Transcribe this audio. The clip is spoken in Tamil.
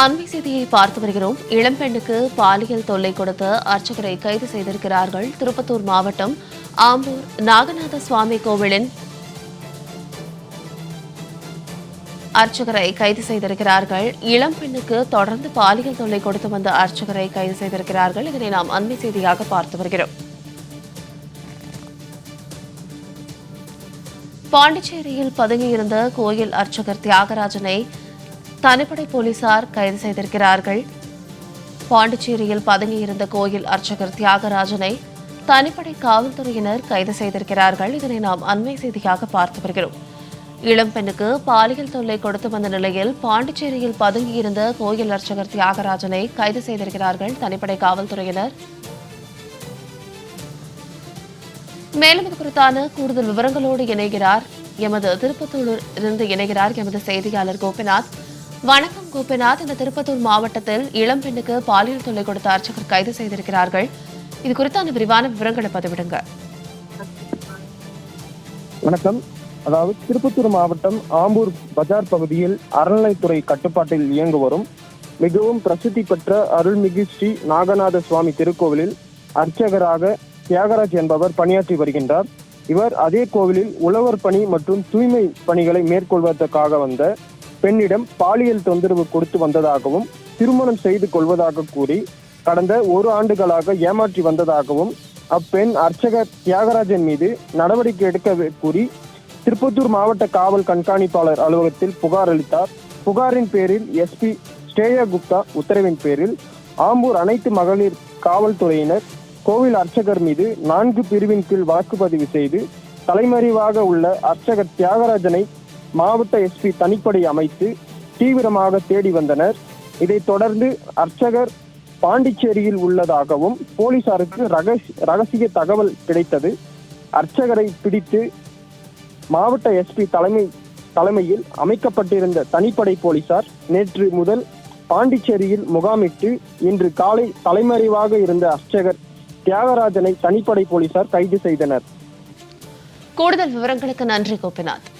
அண்மை செய்தியை பார்த்து வருகிறோம். இளம்பெண்ணுக்கு பாலியல் தொல்லை கொடுத்த அர்ச்சகரை கைது செய்திருக்கிறார்கள் திருப்பத்தூர் மாவட்டம் ஆம்பூர் நாகநாத சுவாமி கோவிலின் அர்ச்சகரை கைது செய்திருக்கிறார்கள். இளம்பெண்ணுக்கு தொடர்ந்து பாலியல் தொல்லை கொடுத்து வந்த அர்ச்சகரை கைது செய்திருக்கிறார்கள். இதனை நாம் அண்மை செய்தியாக பார்த்து வருகிறோம். பாண்டிச்சேரியில் பதுங்கியிருந்த கோயில் அர்ச்சகர் தியாகராஜனை தனிப்படை போலீசார் கைது செய்திருக்கிறார்கள். பாண்டிச்சேரியில் பதுங்கியிருந்த கோயில் அர்ச்சகர் தியாகராஜனை தனிப்படை காவல்துறையினர் கைது செய்திருக்கிறார்கள். இதனை நாம் அண்மை செய்தியாக பார்த்து வருகிறோம். இளம் பெண்ணுக்கு பாலியல் தொல்லை கொடுத்து வந்த நிலையில் பாண்டிச்சேரியில் பதுங்கியிருந்த கோயில் அர்ச்சகர் தியாகராஜனை கைது செய்திருக்கிறார்கள் தனிப்படை காவல்துறையினர். மேலும் இது குறித்தான கூடுதல் விவரங்களோடு இணைகிறார் எமது திருப்பத்தூரில் இருந்து இணைகிறார் எமது செய்தியாளர் கோபிநாத். வணக்கம் கோபிநாத். இந்த திருப்பத்தூர் மாவட்டத்தில் இளம் பெண்ணுக்கு பாலியல் தொல்லை கொடுத்த அர்ச்சகர் கைது செய்திருக்கிறார்கள். இது குறித்தான விரிவான விவரங்களை பதிவிடுங்க. வணக்கம். அதாவது திருப்பத்தூர் மாவட்டம் ஆம்பூர் பஜார் பகுதியில் அறநிலைத்துறை கட்டுப்பாட்டில் இயங்கு வரும் மிகவும் பிரசித்தி பெற்ற அருள்மிகு ஸ்ரீ நாகநாத சுவாமி திருக்கோவிலில் அர்ச்சகராக தியாகராஜ் என்பவர் பணியாற்றி வருகின்றார். இவர் அதே கோவிலில் உழவர் பணி மற்றும் தூய்மை பணிகளை மேற்கொள்வதற்காக வந்த பெண்ணிடம் பாலியல் தொந்தரவு கொடுத்து வந்ததாகவும் திருமணம் செய்து கொள்வதாக கூறி கடந்த ஒரு ஆண்டுகளாக ஏமாற்றி வந்ததாகவும் அப்பெண் அர்ச்சகர் தியாகராஜன் மீது நடவடிக்கை எடுக்க கூறி திருப்பத்தூர் மாவட்ட காவல் கண்காணிப்பாளர் அலுவலகத்தில் புகார் அளித்தார். புகாரின் பேரில் எஸ்பி ஸ்ரேயா குப்தா உத்தரவின் பேரில் ஆம்பூர் அனைத்து மகளிர் காவல்துறையினர் கோவில் அர்ச்சகர் மீது நான்கு பிரிவின் கீழ் வழக்கு பதிவு செய்து தலைமறைவாக உள்ள அர்ச்சகர் தியாகராஜனை மாவட்ட எஸ்பி தனிப்படை அமைத்து தீவிரமாக தேடி வந்தனர். இதைத் தொடர்ந்து அர்ச்சகர் பாண்டிச்சேரியில் உள்ளதாகவும் போலீசாருக்கு ரகசிய தகவல் கிடைத்தது. அர்ச்சகரை பிடித்து மாவட்ட எஸ்பி தலைமை தலைமையில் அமைக்கப்பட்டிருந்த தனிப்படை போலீசார் நேற்று முதல் பாண்டிச்சேரியில் முகாமிட்டு இன்று காலை தலைமறைவாக இருந்த அர்ச்சகர் தியாகராஜனை தனிப்படை போலீசார் கைது செய்தனர். கூடுதல் விவரங்களுக்கு நன்றி கோபிநாத்.